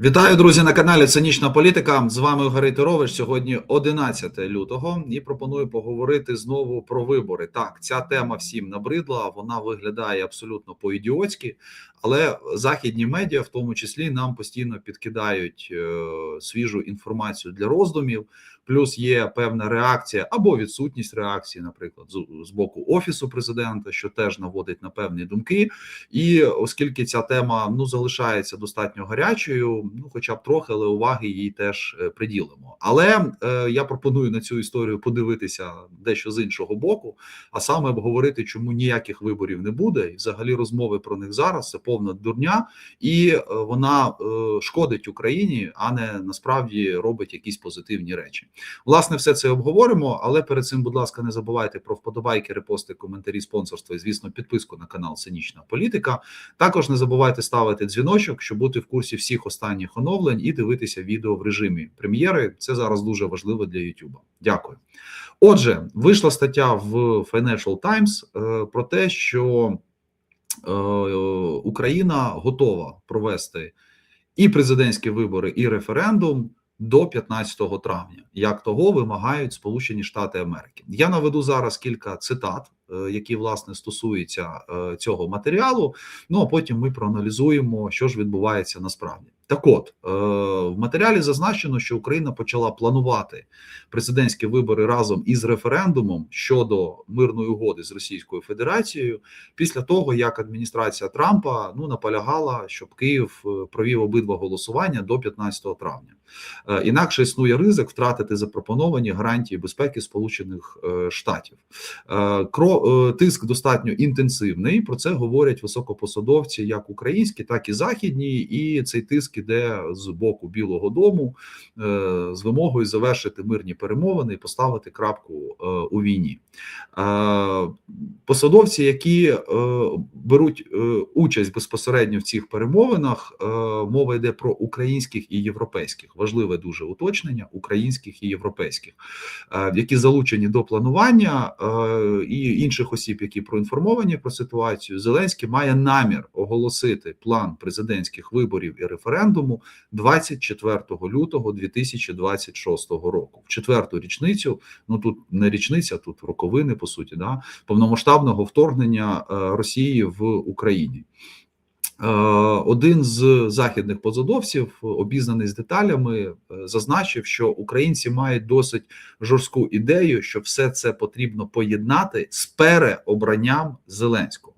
Вітаю, друзі, на каналі Цинічна політика. З вами Гарий Тирович. Сьогодні 11 лютого, і пропоную поговорити знову про вибори. Так, ця тема всім набридла. Вона виглядає абсолютно по-ідіотськи, але західні медіа, в тому числі, нам постійно підкидають е, свіжу інформацію для роздумів. Плюс є певна реакція або відсутність реакції, наприклад, з, з боку офісу президента, що теж наводить на певні думки. І оскільки ця тема ну залишається достатньо гарячою, ну хоча б трохи, але уваги їй теж е, приділимо. Але е, я пропоную на цю історію подивитися дещо з іншого боку, а саме обговорити, чому ніяких виборів не буде, і взагалі розмови про них зараз це повна дурня, і е, вона е, шкодить Україні, а не насправді робить якісь позитивні речі. Власне, все це обговоримо. Але перед цим, будь ласка, не забувайте про вподобайки, репости, коментарі, спонсорство і, звісно, підписку на канал Цинічна Політика. Також не забувайте ставити дзвіночок, щоб бути в курсі всіх останніх оновлень і дивитися відео в режимі прем'єри. Це зараз дуже важливо для YouTube. Дякую. Отже, вийшла стаття в Financial Times е, про те, що е, Україна готова провести і президентські вибори, і референдум до 15 травня, як того вимагають Сполучені Штати Америки. Я наведу зараз кілька цитат, е, які власне стосуються е, цього матеріалу. Ну а потім ми проаналізуємо, що ж відбувається насправді. Так, от е, в матеріалі зазначено, що Україна почала планувати президентські вибори разом із референдумом щодо мирної угоди з Російською Федерацією після того, як адміністрація Трампа ну наполягала, щоб Київ е, провів обидва голосування до 15 травня. Е, Інакше існує ризик втратити запропоновані гарантії безпеки Сполучених Штатів. Тиск достатньо інтенсивний. Про це говорять високопосадовці, як українські, так і західні, і цей тиск іде з боку Білого Дому е, з вимогою завершити мирні перемовини і поставити крапку е, у війні. Е, Посадовці, які беруть участь безпосередньо в цих перемовинах, мова йде про українських і європейських. Важливе дуже уточнення українських і європейських, які залучені до планування і інших осіб, які проінформовані про ситуацію. Зеленський має намір оголосити план президентських виборів і референдуму 24 лютого 2026 року. В четверту річницю, ну тут не річниця, тут роковини по суті, да повномасштабного вторгнення е, Росії в Україні. Е, Один з західних позадовців, обізнаний з деталями, е, зазначив, що українці мають досить жорстку ідею, що все це потрібно поєднати з переобранням Зеленського.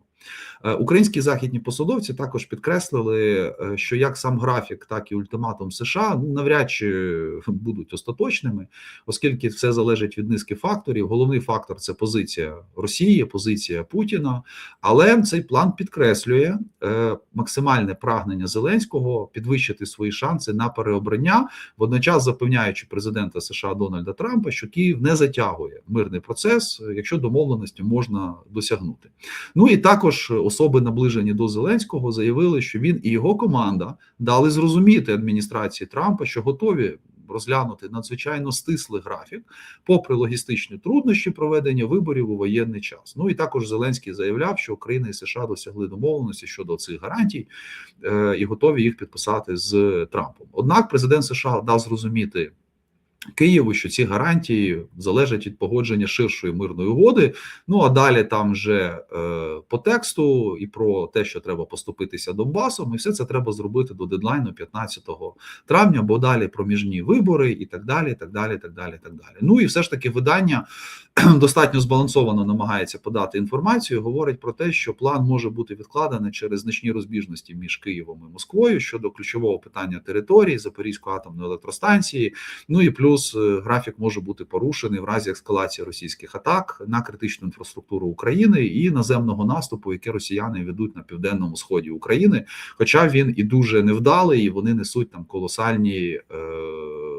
Е, Українські західні посадовці також підкреслили, е, що як сам графік, так і ультиматум США ну, навряд чи будуть остаточними, оскільки все залежить від низки факторів. Головний фактор це позиція Росії, позиція Путіна. Але цей план підкреслює е, максимальне прагнення Зеленського підвищити свої шанси на переобрання, водночас запевняючи президента США Дональда Трампа, що Київ не затягує мирний процес, якщо домовленості можна досягнути. Ну і також особи, наближені до Зеленського, заявили, що він і його команда дали зрозуміти адміністрації Трампа, що готові розглянути надзвичайно стислий графік, попри логістичні труднощі проведення виборів у воєнний час. Ну і також Зеленський заявляв, що Україна і США досягли домовленості щодо цих гарантій е, і готові їх підписати з Трампом. Однак, президент США дав зрозуміти. Києву, що ці гарантії залежать від погодження ширшої мирної угоди. Ну а далі там вже е, по тексту і про те, що треба поступитися Донбасом, і все це треба зробити до дедлайну 15 травня, бо далі проміжні вибори, і так далі. Так далі, так далі, так далі. Ну і все ж таки видання достатньо збалансовано намагається подати інформацію. Говорить про те, що план може бути відкладений через значні розбіжності між Києвом і Москвою щодо ключового питання території Запорізької атомної електростанції. Ну і плюс е, графік може бути порушений в разі ескалації російських атак на критичну інфраструктуру України і наземного наступу, яке росіяни ведуть на південному сході України. Хоча він і дуже невдалий, і вони несуть там колосальні е,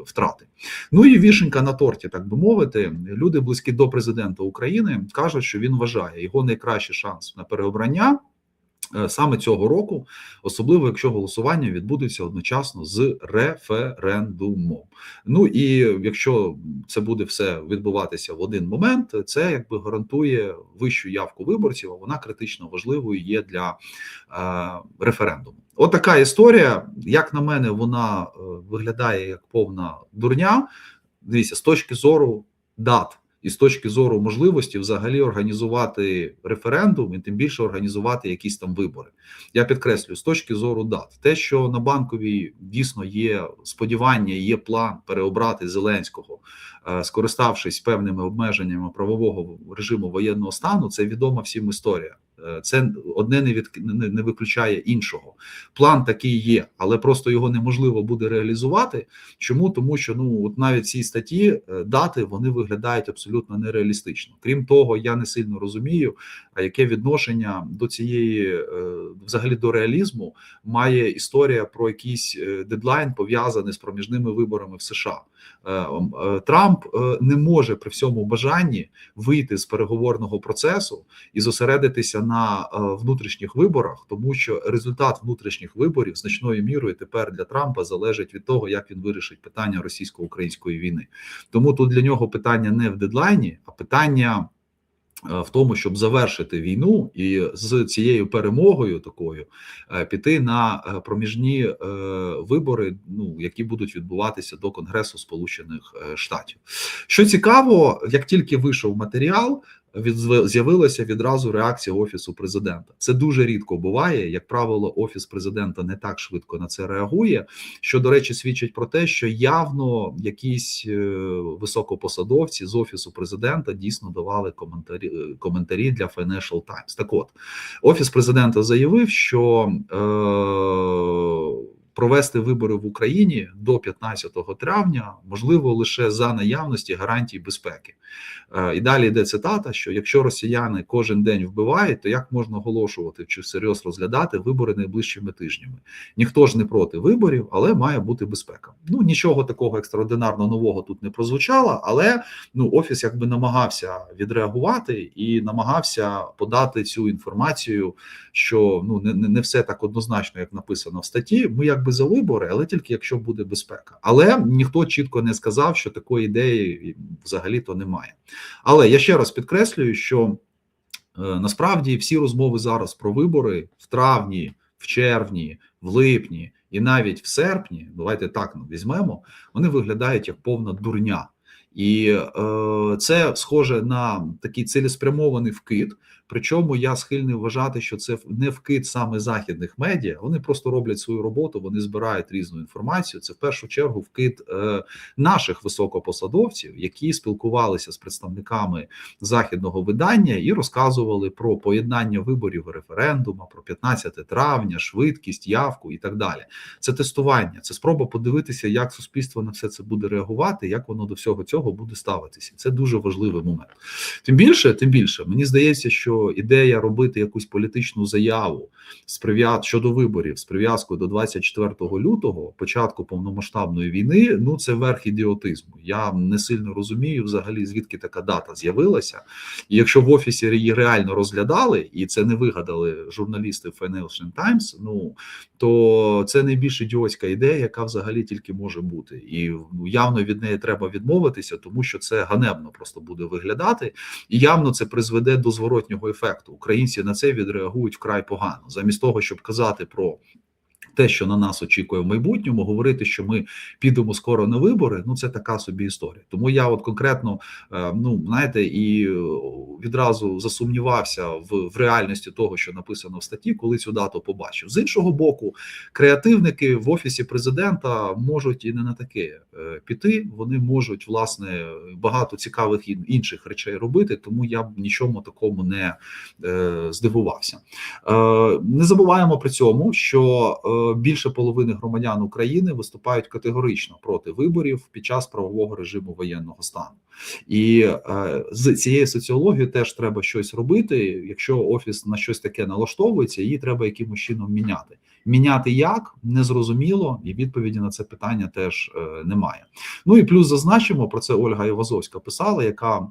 втрати. Ну і вішенька на торті, так би мовити, люди близькі до президента України кажуть, що він вважає його найкращий шанс на переобрання. Е, Саме цього року, особливо якщо голосування відбудеться одночасно з референдумом. Ну і якщо це буде все відбуватися в один момент, це якби гарантує вищу явку виборців. А вона критично важливою є для е, референдуму. От така історія. як на мене, вона е, виглядає як повна дурня. Дивіться, з точки зору дат і з точки зору можливості взагалі організувати референдум і тим більше організувати якісь там вибори. Я підкреслюю з точки зору дат, те, що на банковій дійсно є сподівання, є план переобрати Зеленського, скориставшись певними обмеженнями правового режиму воєнного стану, це відома всім історія. Е, Це одне не від не, виключає іншого. План такий є, але просто його неможливо буде реалізувати. Чому тому, що ну от навіть ці статті е, дати вони виглядають абсолютно нереалістично. Крім того, я не сильно розумію, яке відношення до цієї, е, взагалі до реалізму, має історія про якийсь е, дедлайн пов'язаний з проміжними виборами в США. Е, е, Трамп е, не може при всьому бажанні вийти з переговорного процесу і зосередитися на е, внутрішніх виборах, тому що результат внутрішніх виборів значною мірою тепер для Трампа залежить від того, як він вирішить питання російсько-української війни. Тому тут для нього питання не в дедлайні, а питання. Е, В тому, щоб завершити війну, і з цією перемогою такою е, піти на е, проміжні вибори, ну які будуть відбуватися до Конгресу Сполучених Штатів. Що цікаво, як тільки вийшов матеріал, від з'явилася відразу реакція офісу президента. Це дуже рідко буває. Як правило, офіс президента не так швидко на це реагує. Що до речі, свідчить про те, що явно якісь е, високопосадовці з офісу президента дійсно давали коментарі е, коментарі для Financial Times. Так, от офіс президента заявив, що е, провести вибори в Україні до 15 травня можливо лише за наявності гарантій безпеки. Е, І далі йде цитата: що якщо росіяни кожен день вбивають, то як можна оголошувати чи всерйоз розглядати вибори найближчими тижнями? Ніхто ж не проти виборів, але має бути безпека. Ну нічого такого екстраординарно нового тут не прозвучало, але ну офіс якби намагався відреагувати і намагався подати цю інформацію, що ну не, не не все так однозначно, як написано в статті. Ми якби за вибори, але тільки якщо буде безпека. Але ніхто чітко не сказав, що такої ідеї взагалі то немає. Але я ще раз підкреслюю, що е, насправді всі розмови зараз про вибори в травні, в червні, в липні і навіть в серпні, давайте так візьмемо, вони виглядають як повна дурня. І е, це схоже на такий цілеспрямований вкид. Причому я схильний вважати, що це не вкид саме західних медіа. Вони просто роблять свою роботу, вони збирають різну інформацію. Це в першу чергу вкид е, наших високопосадовців, які спілкувалися з представниками західного видання і розказували про поєднання виборів і референдуму, про 15 травня, швидкість, явку і так далі. Це тестування, це спроба подивитися, як суспільство на все це буде реагувати, як воно до всього цього буде ставитися. Це дуже важливий момент. Тим більше, тим більше, мені здається, що ідея робити якусь політичну заяву з прив'яз щодо виборів з прив'язкою до 24 лютого, початку повномасштабної війни, ну це верх ідіотизму. Я не сильно розумію взагалі, звідки така дата з'явилася. І якщо в офісі її реально розглядали, і це не вигадали журналісти Financial Times, ну то це найбільш ідіотська ідея, яка взагалі тільки може бути, і ну, явно від неї треба відмовитися, тому що це ганебно просто буде виглядати, і явно це призведе до зворотнього ефекту. Українці на це відреагують вкрай погано, замість того, щоб казати про. Те, що на нас очікує в майбутньому, говорити, що ми підемо скоро на вибори, ну це така собі історія. Тому я, от конкретно, е, ну знаєте, і е, відразу засумнівався в, в реальності того, що написано в статті, коли цю дату побачив. З іншого боку, креативники в офісі президента можуть і не на таке е, піти. Вони можуть власне багато цікавих інших речей робити, тому я б нічому такому не здивувався. Не забуваємо при цьому, що більше половини громадян України виступають категорично проти виборів під час правового режиму воєнного стану. І е, з цією соціологією теж треба щось робити. Якщо офіс на щось таке налаштовується, її треба якимось чином міняти. Міняти як незрозуміло, і відповіді на це питання теж е, немає. Ну і плюс зазначимо про це Ольга Івазовська писала, яка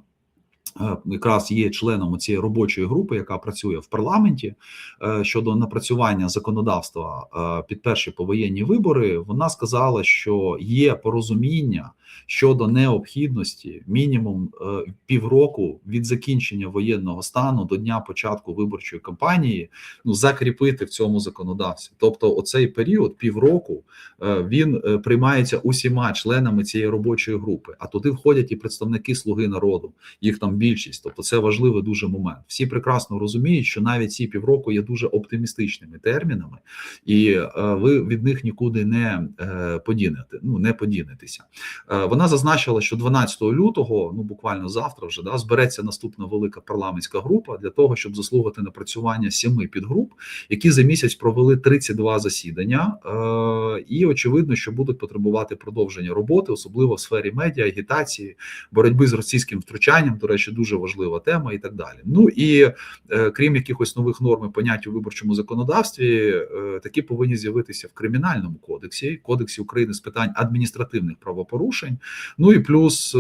якраз є членом цієї робочої групи, яка працює в парламенті е, щодо напрацювання законодавства е, під перші повоєнні вибори. Вона сказала, що є порозуміння щодо необхідності мінімум е, півроку від закінчення воєнного стану до дня початку виборчої кампанії ну закріпити в цьому законодавстві. Тобто, оцей період півроку е, він е, приймається усіма членами цієї робочої групи. А туди входять і представники Слуги народу, їх там більшість. Тобто, це важливий дуже момент. Всі прекрасно розуміють, що навіть ці півроку є дуже оптимістичними термінами, і ви від них нікуди не подінете. Ну не подінетеся. Е, Вона зазначила, що 12 лютого, ну буквально завтра, вже да, збереться наступна велика парламентська група для того, щоб заслухати напрацювання сіми підгруп, які за місяць провели 32 засідання, е, і очевидно, що будуть потребувати продовження роботи, особливо в сфері медіа, агітації, боротьби з російським втручанням. До речі, дуже важлива тема, і так далі. Ну і е, крім якихось нових норм і понять у виборчому законодавстві, е, такі повинні з'явитися в кримінальному кодексі, кодексі України з питань адміністративних правопорушень. Ну і плюс е,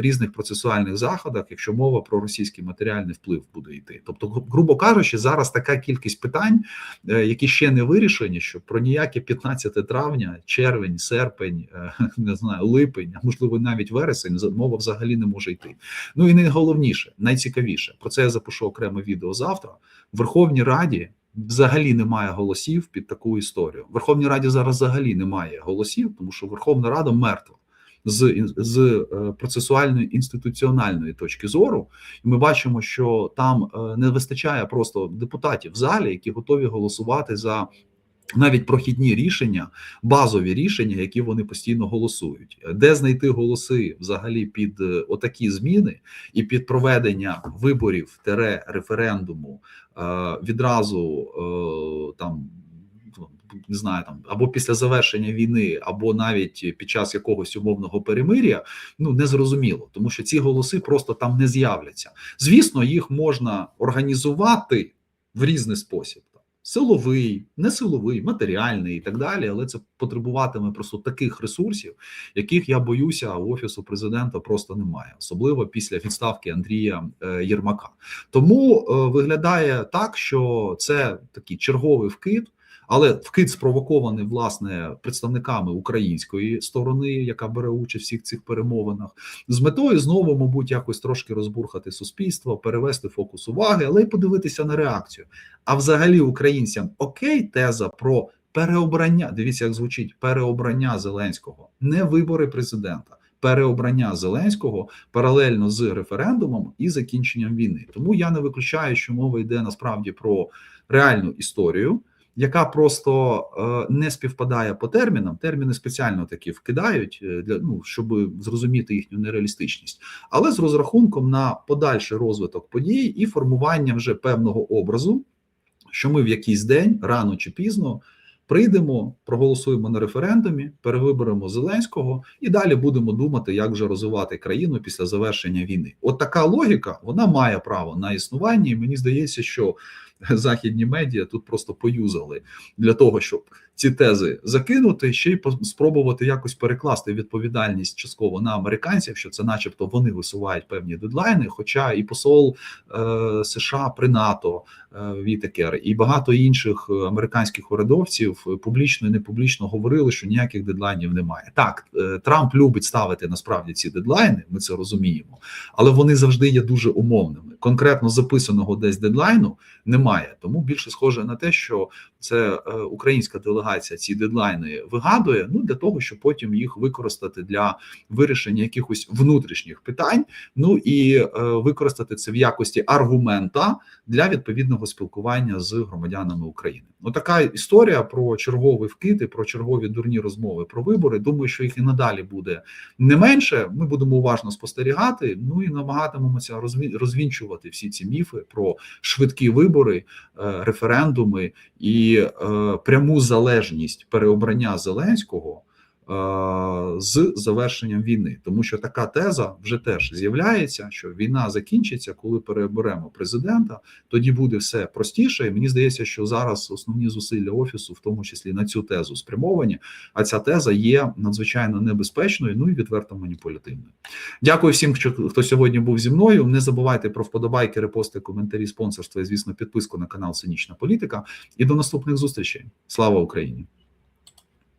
різних процесуальних заходах, якщо мова про російський матеріальний вплив буде йти. Тобто, грубо кажучи, зараз така кількість питань, е, які ще не вирішені, що про ніяке 15 травня, червень, серпень, е, не знаю, липень, а можливо навіть вересень, мова взагалі не може йти. Ну і найголовніше, найцікавіше про це я запишу окреме відео завтра. В Верховній Раді. Взагалі немає голосів під таку історію. В Верховній Раді зараз взагалі немає голосів, тому що Верховна Рада мертва з, з е, процесуальної інституціональної точки зору, і ми бачимо, що там е, не вистачає просто депутатів в залі, які готові голосувати за. Навіть прохідні рішення, базові рішення, які вони постійно голосують, де знайти голоси взагалі під е, отакі зміни і під проведення виборів тере референдуму відразу там не знаю, там або після завершення війни, або навіть під час якогось умовного перемир'я, ну не зрозуміло, тому що ці голоси просто там не з'являться. Звісно, їх можна організувати в різний спосіб. Силовий, несиловий, матеріальний і так далі, але це потребуватиме просто таких ресурсів, яких я боюся, у офісу президента просто немає, особливо після відставки Андрія е, Єрмака. Тому е, виглядає так, що це такий черговий вкид. Але вкид спровокований власне представниками української сторони, яка бере участь в всіх цих перемовинах, з метою знову, мабуть, якось трошки розбурхати суспільство, перевести фокус уваги, але й подивитися на реакцію. А взагалі, українцям окей, теза про переобрання. Дивіться, як звучить переобрання Зеленського, не вибори президента. Переобрання Зеленського паралельно з референдумом і закінченням війни. Тому я не виключаю, що мова йде насправді про реальну історію яка просто е, не співпадає по термінам. Терміни спеціально такі вкидають е, для ну, щоб зрозуміти їхню нереалістичність, але з розрахунком на подальший розвиток подій і формування вже певного образу, що ми в якийсь день рано чи пізно. Прийдемо, проголосуємо на референдумі, перевиберемо Зеленського і далі будемо думати, як вже розвивати країну після завершення війни. От така логіка вона має право на існування, і мені здається, що західні медіа тут просто поюзали для того, щоб ці тези закинути, ще й спробувати якось перекласти відповідальність частково на американців, що це, начебто, вони висувають певні дедлайни. Хоча і посол е, США при НАТО е, Вітекер, і багато інших американських урядовців публічно і не публічно говорили, що ніяких дедлайнів немає. Так, е, Трамп любить ставити насправді ці дедлайни, ми це розуміємо, але вони завжди є дуже умовними. Конкретно записаного десь дедлайну немає. Тому більше схоже на те, що це е, українська делегація ці дедлайни вигадує. Ну для того, щоб потім їх використати для вирішення якихось внутрішніх питань. Ну і е, використати це в якості аргумента для відповідного спілкування з громадянами України. Ну така історія про черговий вкид про чергові дурні розмови про вибори. Думаю, що їх і надалі буде не менше. Ми будемо уважно спостерігати. Ну і намагатимемося розві- розвінчувати всі ці міфи про швидкі вибори, е, референдуми і е, пряму залежність переобрання Зеленського. З завершенням війни, тому що така теза вже теж з'являється, що війна закінчиться, коли переберемо президента. Тоді буде все простіше. І мені здається, що зараз основні зусилля офісу, в тому числі на цю тезу, спрямовані. А ця теза є надзвичайно небезпечною, ну і відверто маніпулятивною. Дякую всім, хто сьогодні був зі мною. Не забувайте про вподобайки, репости, коментарі, спонсорство і звісно, підписку на канал Цинічна Політика. І до наступних зустрічей. Слава Україні!